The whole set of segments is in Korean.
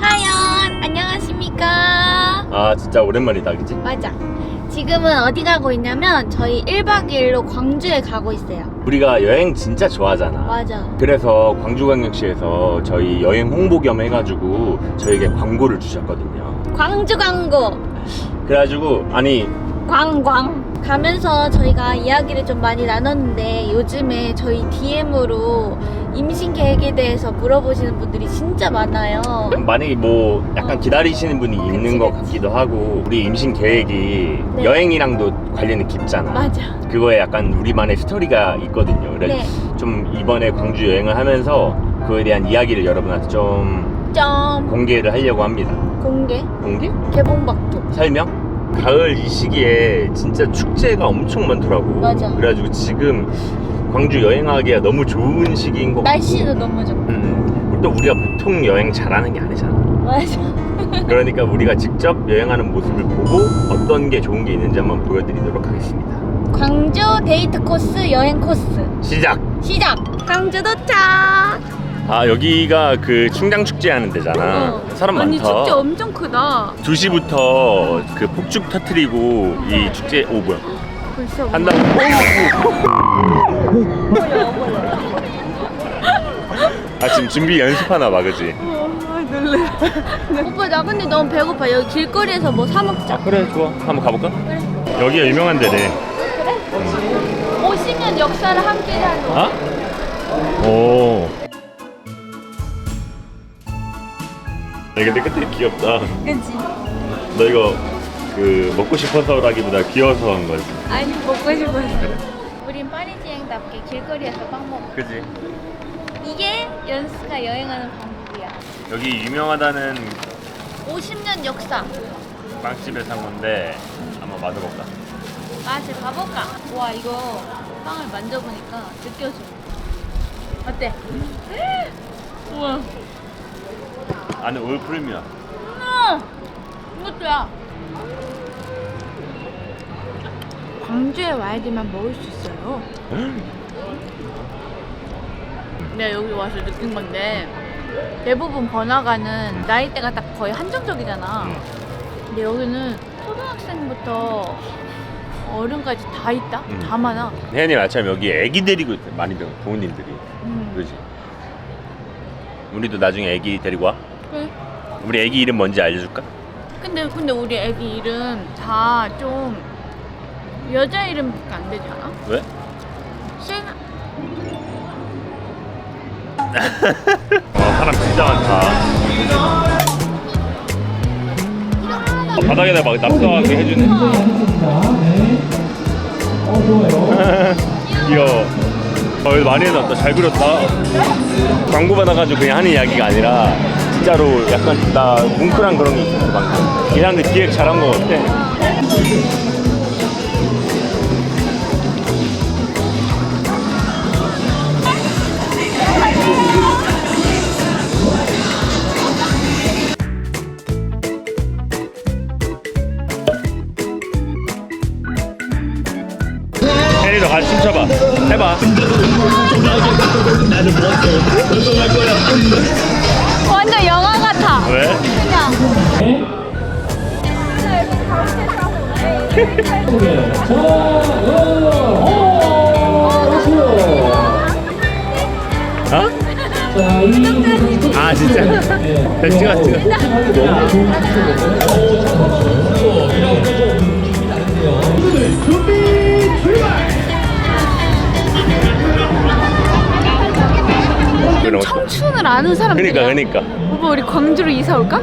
하연 안녕하십니까? 아 진짜 오랜만이다 그지? 맞아 지금은 어디 가고 있냐면 저희 1박 2일로 광주에 가고 있어요. 우리가 여행 진짜 좋아하잖아. 맞아. 그래서 광주광역시에서 저희 여행 홍보 겸 해가지고 저에게 광고를 주셨거든요. 광주 광고. 그래가지고 아니 광광. 가면서 저희가 이야기를 좀 많이 나눴는데 요즘에 저희 DM으로 임신 계획에 대해서 물어보시는 분들이 진짜 많아요 만약에 뭐 약간 어. 기다리시는 분이 있는 그치, 것 그치. 같기도 하고 우리 임신 계획이 네. 여행이랑도 관련이 깊잖아 맞아 그거에 약간 우리만의 스토리가 있거든요 그래서 네. 좀 이번에 광주 여행을 하면서 그거에 대한 이야기를 여러분한테 좀 점 공개를 하려고 합니다 공개 공개? 개봉박도 설명? 가을 이 시기에 진짜 축제가 엄청 많더라고. 맞아. 그래가지고 지금 광주 여행하기가 너무 좋은 시기인 것 같고. 날씨도 너무 좋고 음, 또 우리가 보통 여행 잘하는 게 아니잖아. 맞아 그러니까 우리가 직접 여행하는 모습을 보고 어떤 게 좋은 게 있는지 한번 보여드리도록 하겠습니다. 광주 데이트 코스 여행 코스 시작! 시작 광주 도착 아 여기가 그 충당 축제 하는 데잖아. 사람 아니 많다. 축제 엄청 크다 2시부터 그 폭죽 터트리고 이 축제 오 뭐야 벌써 한다고. 아 지금 준비 연습하나 봐 그지? 오빠 나 근데 너무 배고파. 여기 길거리에서 뭐 사 먹자. 아 그래 좋아. 한번 가볼까? 여기가 유명한 데네 50년 역사를 함께 하는 아? 오. 야, 근데 끝에 귀엽다. 그치. 너 이거 그 먹고 싶어서라기보다 귀여워서 한 거지 아니 먹고 싶어서 우린 파리지행답게 길거리에서 빵 먹어 그지? 이게 연수가 여행하는 방법이야 여기 유명하다는 50년 역사 빵집에 산 건데 한번 맛을볼까? 맛을 봐볼까? 와 이거 빵을 만져보니까 느껴져 어때? 우와 안에 올 프리미엄 음, 이것도야. 광주에 와야지만 먹을 수 있어요. 내가 여기 와서 느낀 건데 대부분 번화가는 나이대가 딱 거의 한정적이잖아. 음. 근데 여기는 초등학생부터 어른까지 다 있다. 음. 다 많아. 혜연이 아침 여기 애기 데리고 많이 들 부모님들이 음. 그지? 우리도 나중에 애기 데리고 와 그래. 우리 애기 이름 뭔지 알려줄까? 근데 근데 우리 애기 이름 다 좀 여자 이름밖에 안 되지 않아? 왜? 세나? 어 사람 진짜 많다. 어, 바닥에다 막 납작하게 해주네. 귀여워. 어 많이 해놨다. 잘 그렸다. 광고 받아가지고 그냥 하는 이야기가 아니라 진짜로 약간 나 뭉클한 그런 게 있었어 방금. 이 사람들 기획 잘한 거 같아 어? 아 진짜? 네, 찍어 찍어 그런 거. 청춘을 아는 사람들이야. 그러니까 그러니까 오빠 우리 광주로 이사 올까?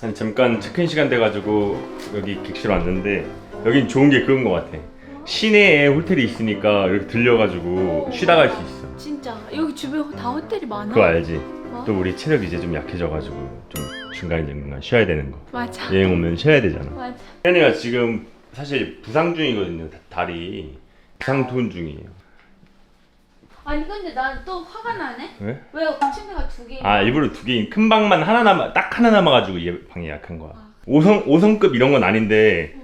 한 잠깐 체크인 시간 돼가지고 여기 객실 왔는데 여긴 좋은 게 그런 거 같아 시내에 호텔이 있으니까 이렇게 들려가지고 쉬다 갈 수 있어 진짜 여기 주변 다 호텔이 많아. 그거 알지? 뭐? 또 우리 체력이 이제 좀 약해져가지고 좀 중간에 중간 쉬어야 되는 거 맞아. 여행 오면 쉬어야 되잖아 맞아. 혜연이가 지금 사실 부상 중이거든요 다- 다리 부상 투혼 중이에요 아니 근데 난 또 화가 나네. 왜? 왜 침대가 두 개? 아 일부러 두 개인 큰 방만 하나 남아 딱 하나 남아가지고 얘 방이 예약한 거야. 5성 5성급 이런 건 아닌데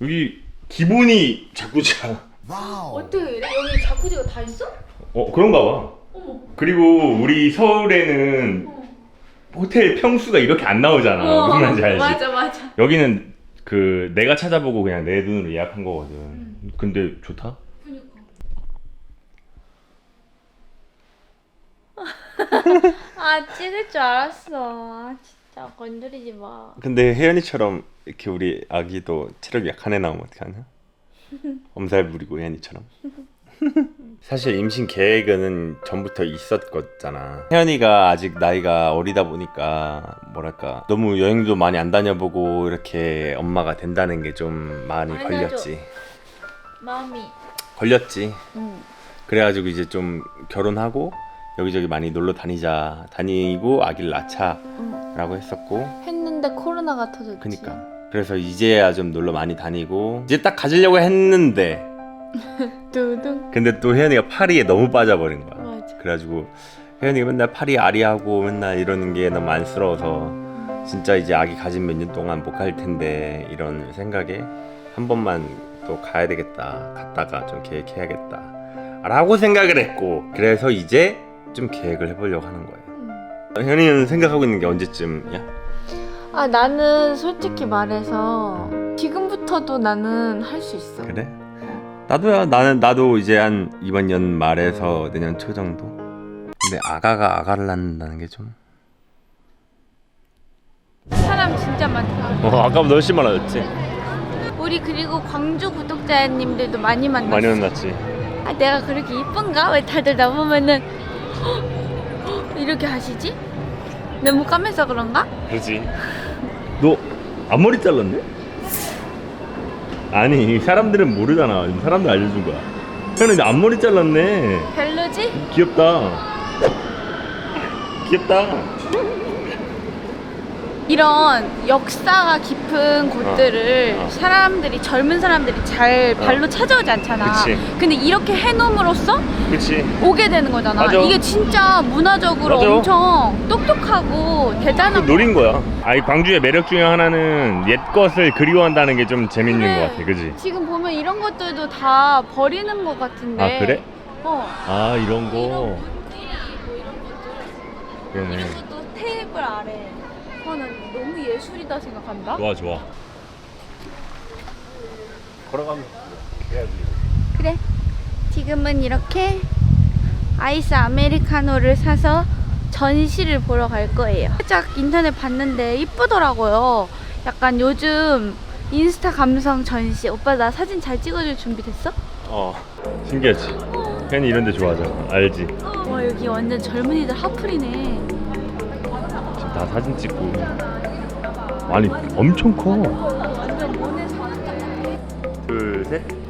여기 기본이 자꾸자. 어떻게 이래? 여기 자쿠지가 다 있어? 어 그런가 봐. 어머. 그리고 우리 서울에는 호텔 평수가 이렇게 안 나오잖아. 무슨 말인지 알지? 어, 맞아 맞아. 여기는 그 내가 찾아보고 그냥 내 돈으로 예약한 거거든. 근데 좋다. 그니까. 아 찍을 줄 알았어. 아, 진짜 건드리지 마. 근데 혜연이처럼 이렇게 우리 아기도 체력이 약한 애 나오면 어떡하냐? 엄살 부리고 혜연이처럼. 사실 임신 계획은 전부터 있었거잖아. 혜연이가 아직 나이가 어리다 보니까 뭐랄까 너무 여행도 많이 안 다녀보고 이렇게 엄마가 된다는 게 좀 많이 아니야, 걸렸지. 마음이. 걸렸지. 응. 그래가지고 이제 좀 결혼하고 여기저기 많이 놀러 다니자 다니고 아기를 낳자라고 했었고. 했는데 코로나가 터졌지. 그니까. 그래서 이제야 좀 놀러 많이 다니고 이제 딱 가지려고 했는데. 두둥. 근데 또 혜연이가 파리에 너무 빠져버린 거야. 맞아. 그래가지고 혜연이가 맨날 파리 아리하고 맨날 이러는 게 너무 안쓰러워서 진짜 이제 아기 가진 몇 년 동안 못 갈 텐데 이런 생각에 한 번만 또 가야 되겠다. 갔다가 좀 계획해야겠다. 라고 생각을 했고 그래서 이제 좀 계획을 해보려고 하는 거예요 혜연이는 생각하고 있는 게 언제쯤이야? 아 나는 솔직히 말해서 지금부터도 나는 할 수 있어. 그래? 나도야 나는 나도 이제 한 이번 연 말에서 내년 초 정도 근데 아가가 아가를 낳는다는 게 좀 사람 진짜 많다. 어, 아까보다 훨씬 많아졌지 우리 그리고 광주 구독자님들도 많이 만났어. 많이 만났지 아 내가 그렇게 이쁜가? 왜 다들 나 보면은 이렇게 하시지? 너무 까매서 그런가? 그렇지 너 앞머리 잘랐네? 아니 사람들은 모르잖아 사람들 알려준 거야 형은 앞머리 잘랐네 별로지? 귀엽다 귀엽다 이런 역사가 깊은 곳들을 어, 어. 사람들이 젊은 사람들이 잘 발로 찾아오지 않잖아. 그치. 근데 이렇게 해놓음으로써 그치 오게 되는 거잖아. 맞아. 이게 진짜 문화적으로 맞아. 엄청 똑똑하고 그 대단한 노린 거야 아이 광주의 매력 중에 하나는 옛 것을 그리워한다는 게 좀 재밌는 그래. 것 같아 그지? 지금 보면 이런 것들도 다 버리는 것 같은데. 아 그래? 어. 아 이런 이런 거 문들이 뭐 이런 것도 그러네 이런 것도 테이블 아래. 아, 난 너무 예술이다 생각한다. 좋아 좋아 걸어가면 해야지 그래. 지금은 이렇게 아이스 아메리카노를 사서 전시를 보러 갈 거예요. 살짝 인터넷 봤는데 이쁘더라고요. 약간 요즘 인스타 감성 전시. 오빠 나 사진 잘 찍어줄 준비 됐어? 어 신기하지 혜연이 이런 데 좋아하잖아 알지? 와 여기 완전 젊은이들 하플이네. 다 사진 찍고. 아니 엄청 커. 둘셋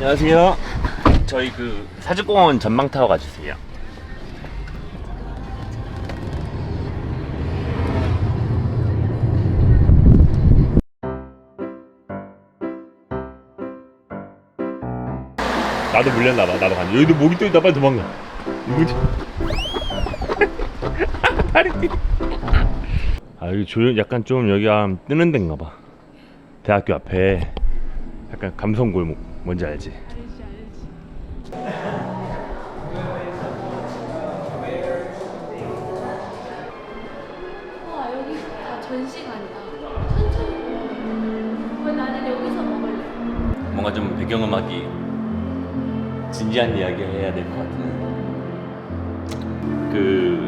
안녕하세요. 저희 그 사직공원 전망 타워 가주세요. 나도 물렸나봐. 나도 간 여기도 모기 또 있다. 빨리 도망가? 다리 아 여기 조용 약간 좀 여기가 뜨는 데인가 봐. 대학교 앞에 약간 감성 골목 뭔지 알지? 좀 배경음악이 진지한 이야기 해야 될 것 같은 그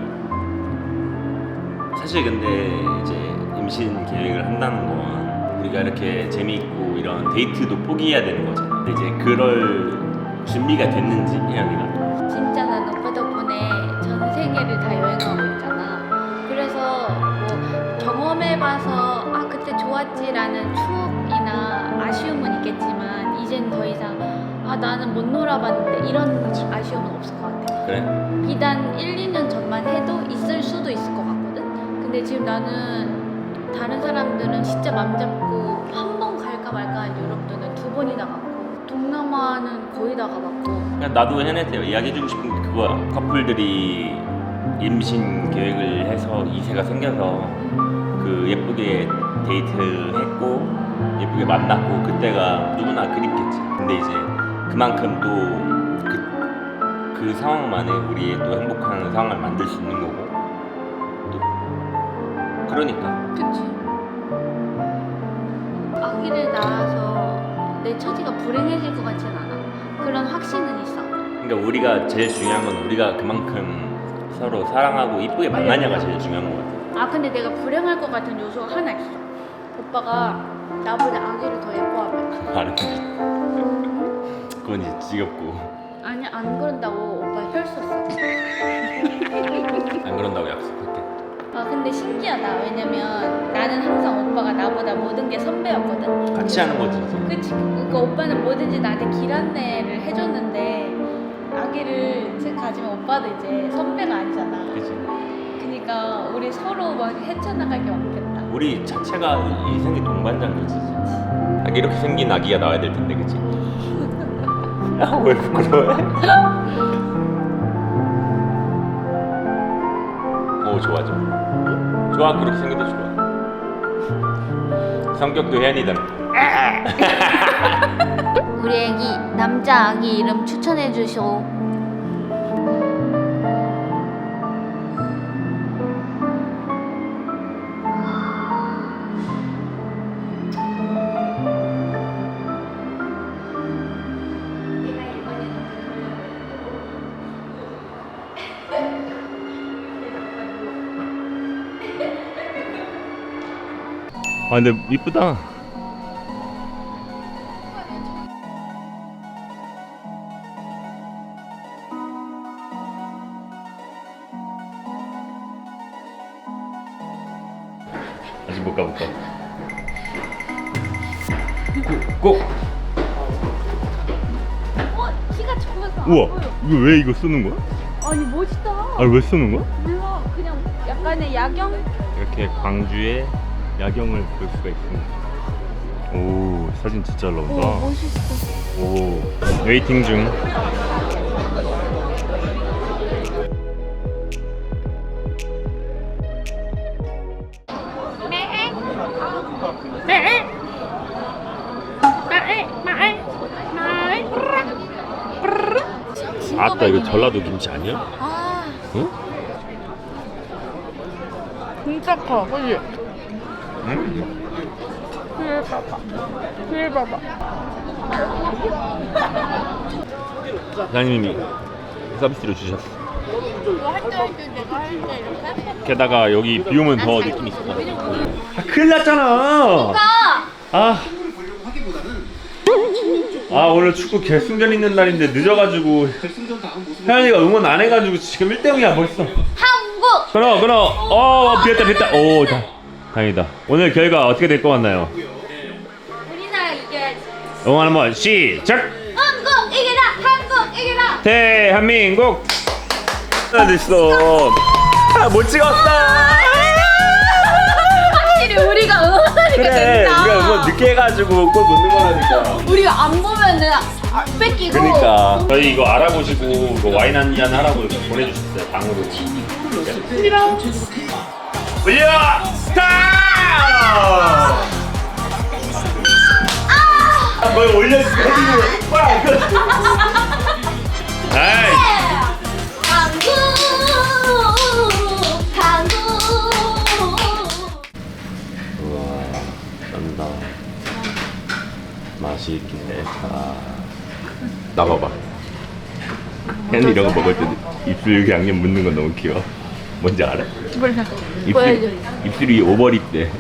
사실 근데 이제 임신 계획을 한다는 건 우리가 이렇게 재미있고 이런 데이트도 포기해야 되는 거잖아 근데 이제 그럴 준비가 됐는지 혜연이가 진짜 난 오빠 덕분에 전 세계를 다 여행하고 있잖아. 그래서 뭐 경험해봐서 아 그때 좋았지라는 추억이나 아쉬움은 있겠지만 이젠 더 이상 아 나는 못 놀아봤는데 이런 아쉬움은 없을 것 같아. 그래? 비단 1, 2년 전만 해도 있을 수도 있을 것 같거든. 근데 지금 나는 다른 사람들은 진짜 맘 잡고 번이 나 갔고 동남아는 거의 다 가봤고. 그냥 나도 혜연한테 이야기해주고 싶은 게 그거야 커플들이 임신 계획을 해서 이세가 생겨서 그 예쁘게 데이트했고 예쁘게 만났고 그때가 누구나 그립겠지. 근데 이제 그만큼 또 그 그 상황만에 우리의 또 행복한 상황을 만들 수 있는 거고. 또 그러니까. 그치. 아기를 낳아서 내 처지가 불행해질 것 같진 않아. 그런 확신은 있어. 그러니까 우리가 제일 중요한 건 우리가 그만큼 서로 사랑하고 이쁘게 만나냐가 제일 중요한 거 같아 아 근데 내가 불행할 것 같은 요소가 하나 있어. 오빠가 나보다 아기를 더 예뻐하면. 말은 그건 이제 지겹고 아니 안 그런다고 오빠 혈 썼어. 안 그런다고 약속할게. 아 근데 신기하다. 왜냐면 나는 항상 오빠가 나보다 모든 게 선배였거든. 같이 하는 거지. 그치. 그러니까 오빠는 뭐든지 나한테 길 안내를 해줬는데 아기를 가지면 오빠도 이제 선배가 아니잖아. 그치. 그러니까 우리 서로 막 헤쳐나가기 없겠다. 우리 자체가 인생의 동반자인 거지. 아, 이렇게 생긴 아기가 나와야 될 텐데, 그치? 아, 왜 부끄러워해? 오, 좋아, 좋아. 좋아, 그렇게 생겨도 좋아. 성격도 혜연이다. 우리 애기 남자 아기 이름 추천해 주시오. 아, 근데 이쁘다. 아직 못 가볼까? 꼭! 꼭! 어 키가 작아서 안 우와! 보여. 이거 왜 이거 쓰는 거야? 아니 멋있다. 아니 왜 쓰는 거야? 몰라 그냥 약간의 야경. 이렇게 광주의 야경을 볼 수가 있습니다. 오 사진 진짜 잘오 나온다. 멋있어. 오 웨이팅 중. 아따 이거 전라도 김치 아니야? 아 응? 진짜 커. 그지? 응? 휠 봐봐. 휠 봐봐. 사장님이 서비스로 주셨어. 게다가 여기 비 오면 더 느낌 같아. 아, 큰일 났잖아. 아. 아 오늘 축구 결승전 있는 날인데 늦어가지고 혜연이가 응원 안 해가지고 지금 1대 0이야 벌써 한국. 끊어 끊어 어 비었다 비었다 오 다, 다행이다 오늘 결과 어떻게 될 것 같나요? 우리나라 이겨야지. 응원 한번 시작 한국 이기라. 한국 이기라. 대한민국 다 됐어 아, 못 찍었어 확실히 우리가 응원하니까 그래 된다. 우리가 응원 늦게 해가지고 골못 넣으라니까 우리가 안 보면은 아, 뺏기고. 그러니까 저희 이거 알아보시고 이거 와인 한 잔 하라고 이렇게 보내주셨어요 방으로 올려 스탑! 뭘 올렸어? 아! 맛이 맛있겠다. 나봐봐. 헨 이런 거 먹을 때 입술 이렇게 양념 묻는 건 너무 귀여워. 뭔지 알아? 몰라. 보여줘. 입술, 입술이 오버립 돼.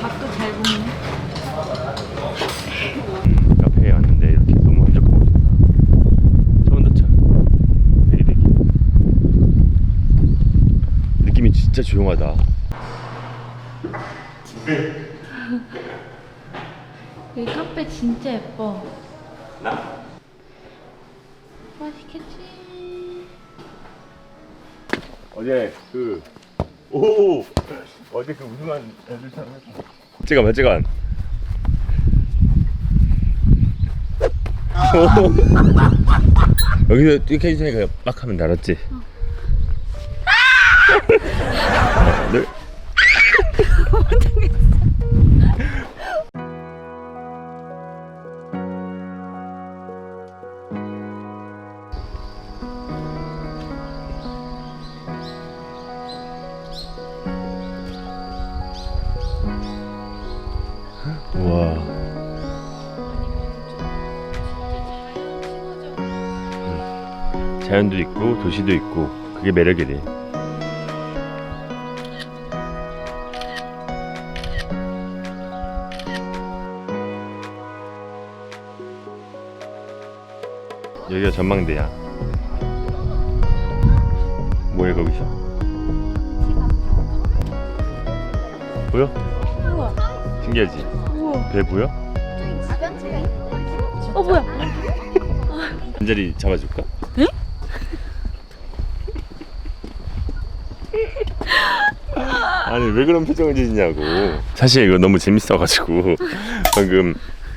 밥도 잘 먹네. 카페에 왔는데 이렇게 너무 한적하고 좋다. 처음 도착. 되게 되게. 느낌이 진짜 조용하다. 여기 카페 진짜 예뻐. 나? 맛있겠지. 어제 그 오! 어제 그 우승한 애들처럼 했어. 찍어봐, 찍어. 여기서 이렇게 해주니까 막 하면 알았지? 하나, 둘. 자연도 있고 도시도 있고 그게 매력이래. 여기가 전망대야. 뭐해 거기서? 보여? 우와. 신기하지? 우와. 배 보여? 어 뭐야? 한 자리 잡아줄까? 응? 아니 왜 그런 표정을 지냐고 사실 이거 너무 재밌어가지고 방금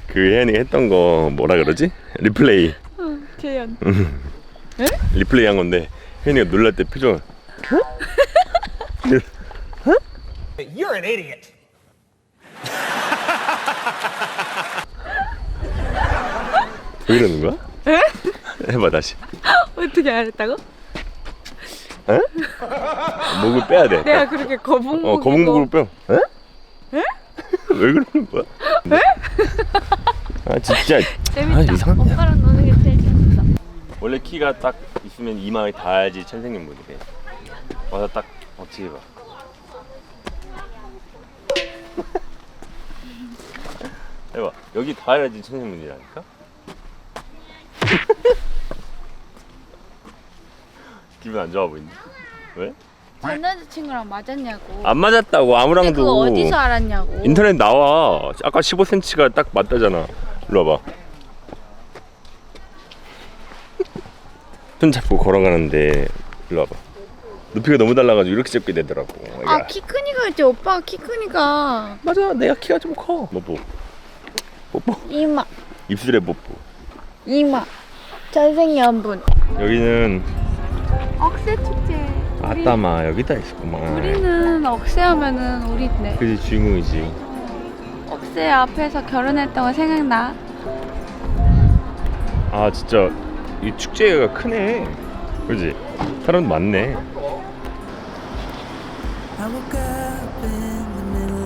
그 혜연이가 했던 거 뭐라 그러지? 리플레이 재현. 리플레이 한 건데 혜연이가 놀랄 때 표정 You're an idiot. 왜 이러는 거야? 해봐 다시 어떻게 알았다고? 에? 목을 빼야 돼 내가 그렇게 거북목. 어 거북목을 빼 에? 에? 왜 그러는 거야? 에? 아 진짜 재밌다. 아, 이상하네. 오빠랑 노는 게 제일 재밌어. 원래 키가 딱 있으면 이마에 닿아야지 천생연분이래. 와서 딱 어떻게 해봐. 해봐. 여기 닿아야지 천생연분이라니까. 기분 안 좋아 보이는데? 왜? 전 남자친구랑 맞았냐고. 안 맞았다고 근데 아무랑도. 그거 어디서 알았냐고. 인터넷 나와. 아까 15cm가 딱 맞다잖아. 일로 와봐. 손 잡고 걸어가는데 일로 와봐. 높이가 너무 달라가지고 이렇게 잡게 되더라고. 아. 키 크니까 했지 오빠가 키 크니까 맞아. 내가 키가 좀 커. 뽀뽀. 뽀뽀. 이마 입술에 뽀뽀. 이마 잘생연분 여기는 억새 축제 우리, 아따마 여기다 있었구만. 우리는 억새 하면은 우리네 그지 주인공이지. 억새 앞에서 결혼했던 거 생각나 아 진짜 이 축제가 크네. 그지? 사람 많네.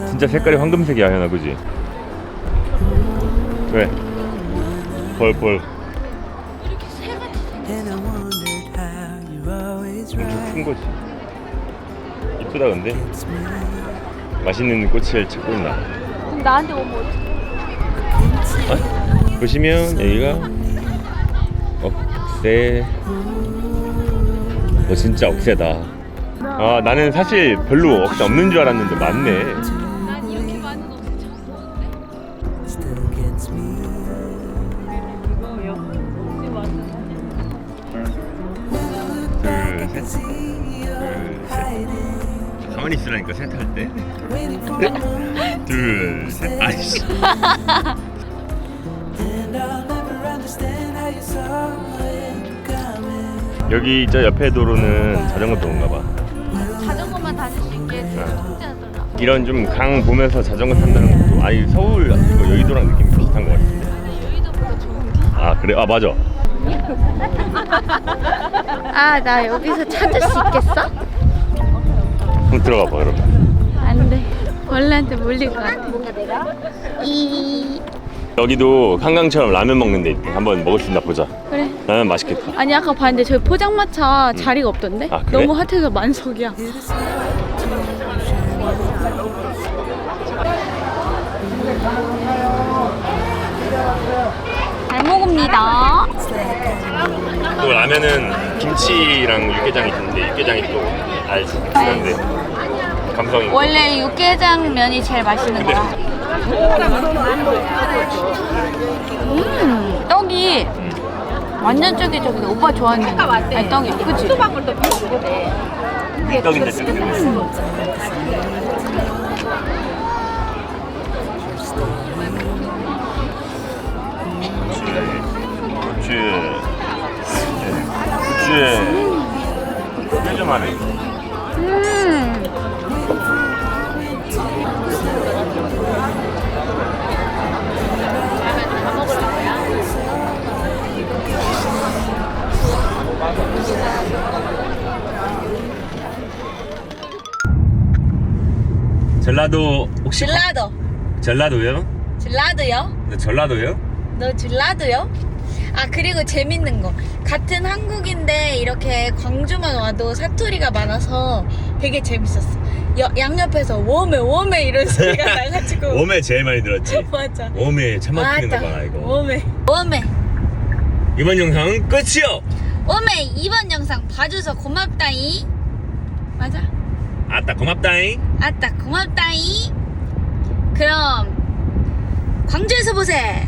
진짜 색깔이 황금색이야 현아 그지? 왜? 벌벌 큰 거지. 이쁘다 근데? 맛있는 꽃을 찾고 있나? 그럼 나한테 오면 어떡해? 보시면 여기가 억새. 어 진짜 억새다. 아 나는 사실 별로 억새 없는 줄 알았는데 많네 여기 저 옆에 도로는 자전거 도로인가 봐 자전거만 다닐 수 있게 축제하더라 이런 좀 강 보면서 자전거 탄다는 것도 아니 서울 이거 여의도랑 느낌 비슷한 것 같은데 여의도보다 좋은데? 아 그래? 아 맞아 아 나 여기서 찾을 수 있겠어? 한번 들어가 봐 그러면 안 돼 벌레한테 물릴 것 같아 이 여기도 한강처럼 라면 먹는 데 있대. 한번 먹을 수 있나 보자. 그래. 라면 맛있겠다. 아니 아까 봤는데 저기 포장마차 자리가 없던데? 아, 그래? 너무 핫해서 만석이야. 잘 먹습니다. 또 라면은 김치랑 육개장이 있는데 육개장이 또 알지. 그런데 감성이. 원래 육개장 면이 제일 맛있는 거야. 음, 떡이 완전 쫄깃쫄깃해. 오빠 좋아하는 아니, 떡이야. 그치? 떡인데 뜨끈해. 그치. 그치. 그치. 좀 하네. 음. 전라도 혹시 젤라도. 전라도요? 젤라도요? 네, 전라도요? 너 젤라도요? 아 그리고 재밌는 거 같은 한국인데 이렇게 광주만 와도 사투리가 많아서 되게 재밌었어 여- 양옆에서 웜에 웜에 이런 소리가 나가지고 웜에 제일 많이 들었지. 맞아 웜에 차 막히는 거. 봐라 이거. 웜에 웜에 이번 영상은 끝이요. 웜에 이번 영상 봐줘서 고맙다이 맞아 아따 고맙다잉. 아따 고맙다이 그럼 광주에서 보세